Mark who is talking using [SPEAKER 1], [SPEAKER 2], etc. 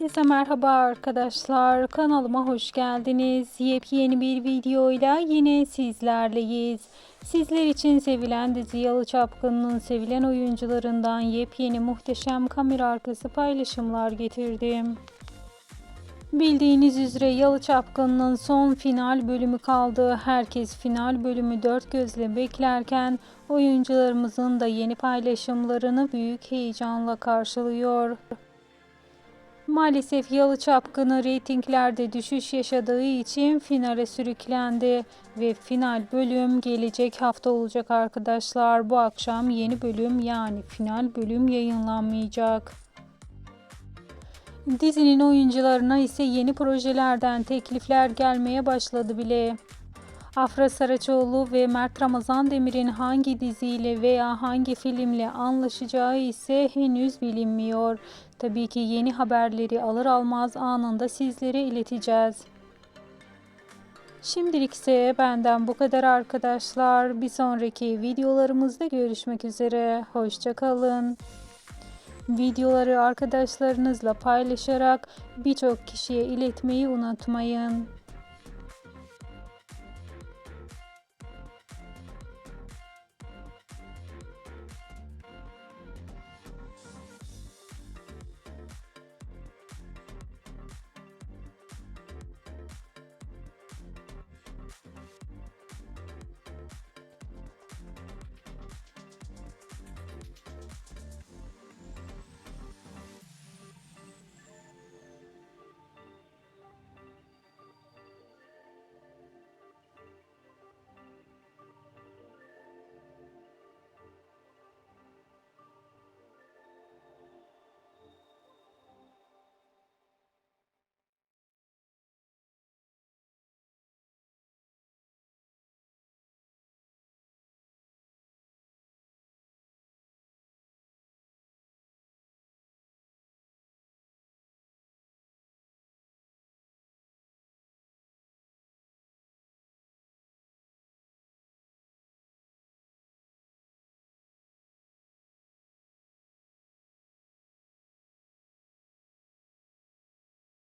[SPEAKER 1] Herkese merhaba arkadaşlar. Kanalıma hoş geldiniz. Yepyeni bir videoyla yine sizlerleyiz. Sizler için sevilen dizi Yalı Çapkın'ın sevilen oyuncularından yepyeni muhteşem kamera arkası paylaşımlar getirdim. Bildiğiniz üzere Yalı Çapkın'ın son final bölümü kaldı. Herkes final bölümü dört gözle beklerken oyuncularımızın da yeni paylaşımlarını büyük heyecanla karşılıyor. Maalesef Yalı Çapkını reytinglerde düşüş yaşadığı için finale sürüklendi ve final bölüm gelecek hafta olacak arkadaşlar. Bu akşam yeni bölüm yani final bölüm yayınlanmayacak. Dizinin oyuncularına ise yeni projelerden teklifler gelmeye başladı bile. Afra Saraçoğlu ve Mert Ramazan Demir'in hangi diziyle veya hangi filmle anlaşacağı ise henüz bilinmiyor. Tabii ki yeni haberleri alır almaz anında sizlere ileteceğiz. Şimdilik ise benden bu kadar arkadaşlar. Bir sonraki videolarımızda görüşmek üzere. Hoşçakalın. Videoları arkadaşlarınızla paylaşarak birçok kişiye iletmeyi unutmayın.